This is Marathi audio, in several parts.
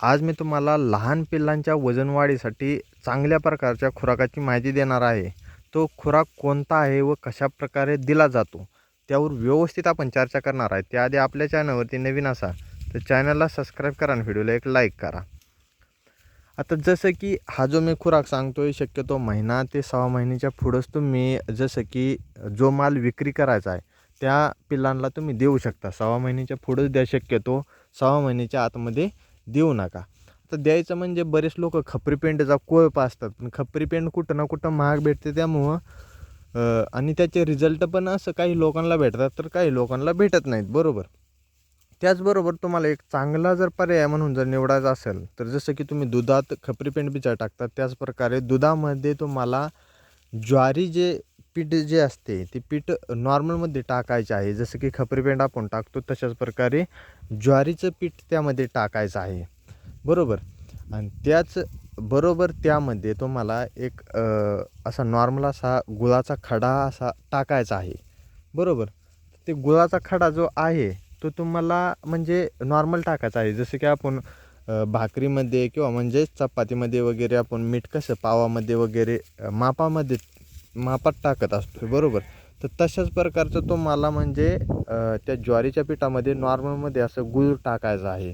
आज मी तुम्हाला लहान पिल्लांच्या वजनवाढीसाठी चांगल्या प्रकारच्या खुराकाची माहिती देणार आहे. तो खुराक कोणता आहे व कशा प्रकारे दिला जातो त्यावर व्यवस्थित आपण चर्चा करणार आहे. त्याआधी आपल्या चॅनलवरती नवीन असा तर चॅनलला सबस्क्राईब करा आणि व्हिडिओला एक लाईक करा. आता जसं की हा जो मी खुराक सांगतो आहे शक्यतो महिना ते सहा महिन्याच्या पुढंच तुम्ही जसं की जो माल विक्री करायचा आहे त्या पिल्लांना तुम्ही देऊ शकता. सहा महिन्याच्या पुढंच द्या शक्यतो. सहा महिन्याच्या आतमध्ये देऊ नका. तर द्यायचं म्हणजे बरेच लोक खपरी पेंटचा कोळप असतात पण खपरी पेंट कुठं ना कुठं महाग भेटते त्यामुळं आणि त्याचे रिझल्ट पण असं काही लोकांना भेटतात तर काही लोकांना भेटत नाहीत. बरोबर? त्याचबरोबर तुम्हाला एक चांगला जर पर्याय म्हणून जर निवडायचा असेल तर जसं की तुम्ही दुधात खपरी पेंट बिचा टाकतात त्याचप्रकारे दुधामध्ये तुम्हाला ज्वारी जे पीठ जे असते ते पीठ नॉर्मलमध्ये टाकायचे आहे. जसं की खपरीपेंड आपण टाकतो तशाच प्रकारे ज्वारीचं पीठ त्यामध्ये टाकायचं आहे. बरोबर? आणि त्याच बरोबर त्यामध्ये तुम्हाला एक असा नॉर्मल असा गुळाचा खडा असा टाकायचा आहे. बरोबर? ते गुळाचा खडा जो आहे तो तुम्हाला म्हणजे नॉर्मल टाकायचा आहे. जसं की आपण भाकरीमध्ये किंवा म्हणजे चपातीमध्ये वगैरे आपण मीठ कसं पावामध्ये वगैरे मापामध्ये मापात टाकत असतो बरोबर? तर तशाच प्रकारचं तुम्हाला म्हणजे त्या ज्वारीच्या पिठामध्ये नॉर्मलमध्ये असं गूळ टाकायचं आहे.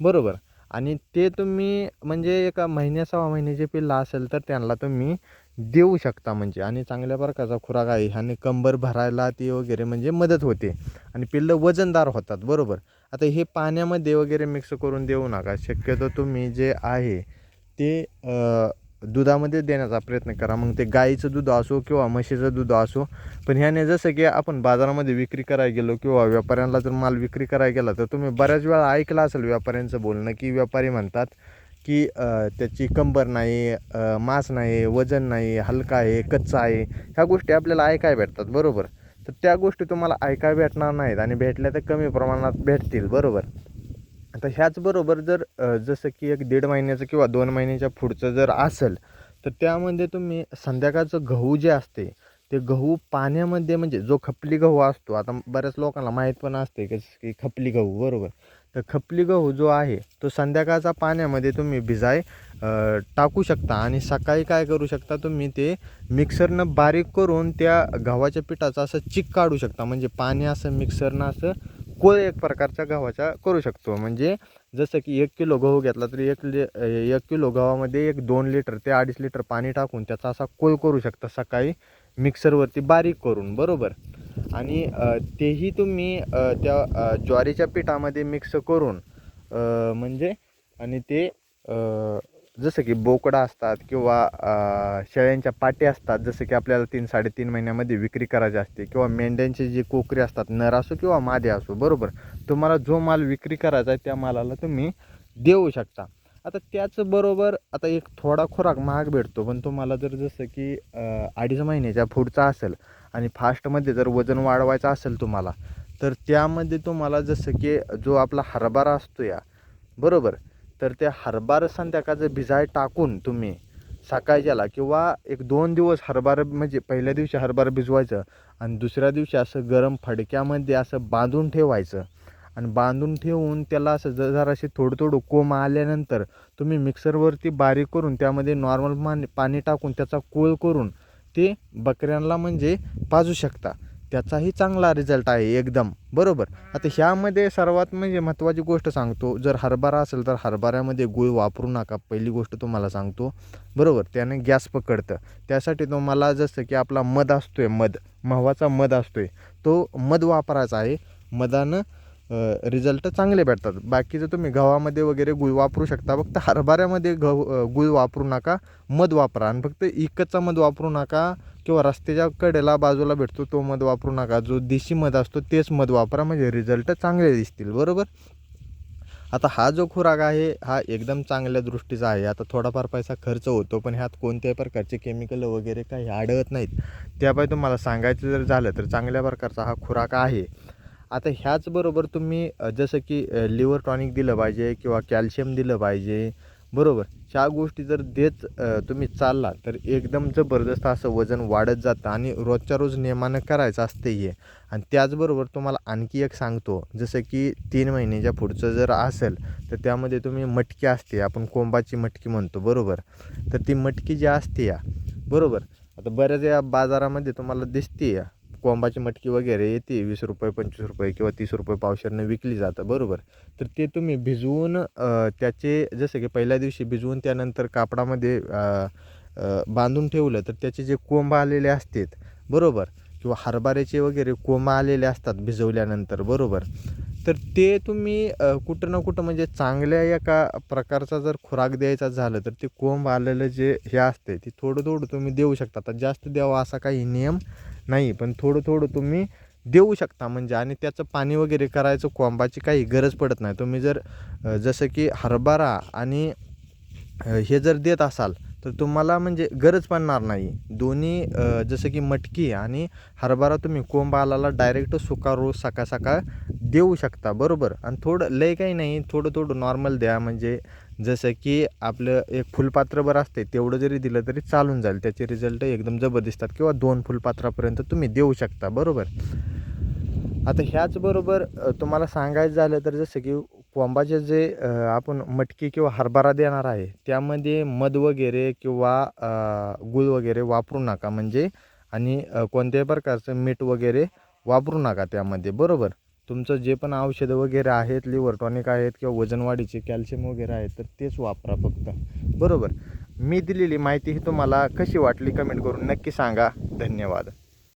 बरोबर? आणि ते तुम्ही म्हणजे एका महिन्या सहा महिन्याचे पिल्लं असेल तर त्यांना तुम्ही देऊ शकता म्हणजे. आणि चांगल्या प्रकारचा खुराक आहे. आणि कंबर भरायला ती वगैरे म्हणजे मदत होते. आणि पिल्लं वजनदार होतात बरोबर? आता हे पाण्यामध्ये वगैरे मिक्स करून देऊ नका. शक्यतो तुम्ही जे आहे ते दुधामध्ये देण्याचा प्रयत्न करा. मग ते गाईचं दूध असो किंवा म्हशीचं दूध असो पण ह्याने जसं की आपण बाजारामध्ये विक्री करायला गेलो किंवा व्यापाऱ्यांना जर माल विक्री करायला गेला तर तुम्ही बऱ्याच वेळा ऐकलं असेल व्यापाऱ्यांचं बोलणं की व्यापारी म्हणतात की त्याची कंबर नाही मांस नाही वजन नाही हलका आहे कच्चा आहे. ह्या गोष्टी आपल्याला ऐकाय भेटतात बरोबर? तर त्या गोष्टी तुम्हाला ऐकाय भेटणार नाहीत आणि भेटल्या तर कमी प्रमाणात भेटतील बरोबर? आता ह्याचबरोबर जर जसं की एक दीड महिन्याचं किंवा दोन महिन्याच्या पुढचं जर असेल तर त्यामध्ये तुम्ही संध्याकाळचं गहू जे असते ते गहू पाण्यामध्ये म्हणजे जो खपली गहू असतो आता बऱ्याच लोकांना माहीत पण असते की की खपली गहू बरोबर. तर खपली गहू जो आहे तो संध्याकाळचा पाण्यामध्ये तुम्ही भिजाय टाकू शकता आणि सकाळी काय करू शकता तुम्ही ते मिक्सरनं बारीक करून त्या गव्हाच्या पिठाचा असं चिक काढू शकता. म्हणजे पाणी असं मिक्सरनं असं कोळ एक प्रकारच्या गव्हाच्या करू शकतो. म्हणजे जसं की एक किलो गहू घेतला तरी एक लि एक किलो गव्हामध्ये एक दोन लिटर ते अडीच लिटर पाणी टाकून त्याचा असा कोळ करू शकता सकाळी मिक्सरवरती बारीक करून. बरोबर? आणि तेही तुम्ही त्या ज्वारीच्या पिठामध्ये मिक्स करून म्हणजे आणि ते जसं की बोकडा असतात किंवा शेळ्यांच्या पाट्या असतात जसं की आपल्याला तीन साडेतीन महिन्यामध्ये विक्री करायची असते किंवा मेंढ्यांचे जे कोकरे असतात नर असो किंवा मादे असो बरोबर? तुम्हाला जो माल विक्री करायचा आहे त्या मालाला तुम्ही देऊ शकता. आता त्याचबरोबर आता एक थोडा खुराक महाग भेटतो पण तुम्हाला जर जसं की अडीच महिन्याच्या पुढचा असेल आणि फास्टमध्ये जर वजन वाढवायचं असेल तुम्हाला तर त्यामध्ये तुम्हाला जसं की जो आपला हरभरा असतो या बरोबर? तर त्या हरभरा संध्याकाळचं भिजाय टाकून तुम्ही सकाळच्याला किंवा एक दोन दिवस हरभरा म्हणजे पहिल्या दिवशी हरभरा भिजवायचं आणि दुसऱ्या दिवशी असं गरम फडक्यामध्ये असं बांधून ठेवायचं. आणि बांधून ठेवून त्याला असं ज जराशी थोडं थोडं कोंब आल्यानंतर तुम्ही मिक्सरवरती बारीक करून त्यामध्ये नॉर्मल मान पाणी टाकून त्याचा कोळ करून ते बकऱ्यांना म्हणजे पाजू शकता. त्याचाही चांगला रिझल्ट आहे एकदम. बरोबर? आता ह्यामध्ये सर्वात म्हणजे महत्त्वाची गोष्ट सांगतो. जर हरभरा असेल तर हरभऱ्यामध्ये गुळ वापरू नका. पहिली गोष्ट तुम्हाला सांगतो. बरोबर? त्याने गॅस पकडतं. त्यासाठी तुम्हाला जसं की आपला मध असतो आहे मध. महवाचा मध असतो आहे तो मध वापरायचा आहे. मधानं रिझल्ट चांगले भेटतात. बाकीचं तुम्ही गव्हामध्ये वगैरे गुळ वापरू शकता. फक्त हरभऱ्यामध्ये गहू गुळ वापरू नका. मध वापरा. आणि फक्त इकतचा मध वापरू नका. किंवा रस्त्याच्या कडेला बाजूला भेटतो तो मध वापरू नका. जो देशी मध असतो तेच मध वापरा. म्हणजे रिझल्ट चांगले दिसतील. बरोबर? आता हा जो खुराक आहे हा एकदम चांगल्या दृष्टीचा आहे. आता थोडाफार पैसा खर्च होतो पण ह्यात कोणत्याही प्रकारचे केमिकल वगैरे काही आढळत नाहीत. त्यापायी तुम्हाला सांगायचं जर झालं तर चांगल्या प्रकारचा हा खुराक आहे. आता ह्याचबरोबर तुम्ही जसं की लिव्हर टॉनिक दिलं पाहिजे किंवा कॅल्शियम दिलं पाहिजे बरोबर. ह्या गोष्टी जर देत तुम्ही चालला तर एकदम जबरदस्त असं वजन वाढत जातं आणि रोजच्या रोज नियमानं करायचं असते हे. आणि त्याचबरोबर तुम्हाला आणखी एक सांगतो जसं की तीन महिन्याच्या पुढचं जर असेल तर त्यामध्ये तुम्ही मटकी असते आपण कोंबाची मटकी म्हणतो बरोबर. तर ती मटकी जी असते या बरोबर. आता बऱ्याच या बाजारामध्ये तुम्हाला दिसते या. कोंबाची मटकी वगैरे येते वीस रुपये पंचवीस रुपये किंवा तीस रुपये पावशेरनं विकली जातं बरोबर? तर ते तुम्ही भिजवून त्याचे जसं की पहिल्या दिवशी भिजवून त्यानंतर कापडामध्ये बांधून ठेवलं तर त्याचे जे कोंब आलेले असतात बरोबर? किंवा हरभऱ्याचे वगैरे कोंब आलेले असतात भिजवल्यानंतर बरोबर? तर ते तुम्ही कुठं ना कुठं म्हणजे चांगल्या एका प्रकारचा जर खुराक द्यायचा झालं तर ते कोंब आलेलं जे हे असते ते थोडं थोडं तुम्ही देऊ शकता. आता जास्त द्यावा असा काही नियम नाही पण थोडं थोडं तुम्ही देऊ शकता. म्हणजे आणि त्याचं पाणी वगैरे करायचं कोंबाची काही गरज पडत नाही. तुम्ही जर जसं की हरभरा आणि हे जर देत असाल तर तुम्हाला म्हणजे गरज पडणार नाही. दोन्ही जसं की मटकी आणि हरभरा तुम्ही कोंबालाला डायरेक्ट सुका रोज सकाळ सकाळ देऊ शकता. बरोबर? आणि थोडं लय काही नाही. थोडं थोडं नॉर्मल द्या. म्हणजे जसं की आपलं एक फुलपात्रभर असते तेवढं जरी दिलं तरी चालून जाईल. त्याचे रिझल्ट एकदम जबरदस्त किंवा दोन फुलपात्रापर्यंत तुम्ही देऊ शकता बरोबर? आता ह्याचबरोबर तुम्हाला सांगायचं झालं तर जसं की कोंबाचे जे आपण मटकी किंवा हरभरा देणार आहे त्यामध्ये मध वगैरे किंवा गुळ गूळ वगैरे वापरू नका. म्हणजे आणि कोणत्याही प्रकारचं मीठ वगैरे वापरू नका त्यामध्ये बरोबर? तुमचं जे पण औषधं वगैरे आहेत लिव्हर टॉनिक आहेत किंवा वजनवाढीचे कॅल्शियम वगैरे आहेत तर तेच वापरा फक्त. बरोबर. मी दिलेली माहिती ही तुम्हाला कशी वाटली कमेंट करून नक्की सांगा. धन्यवाद.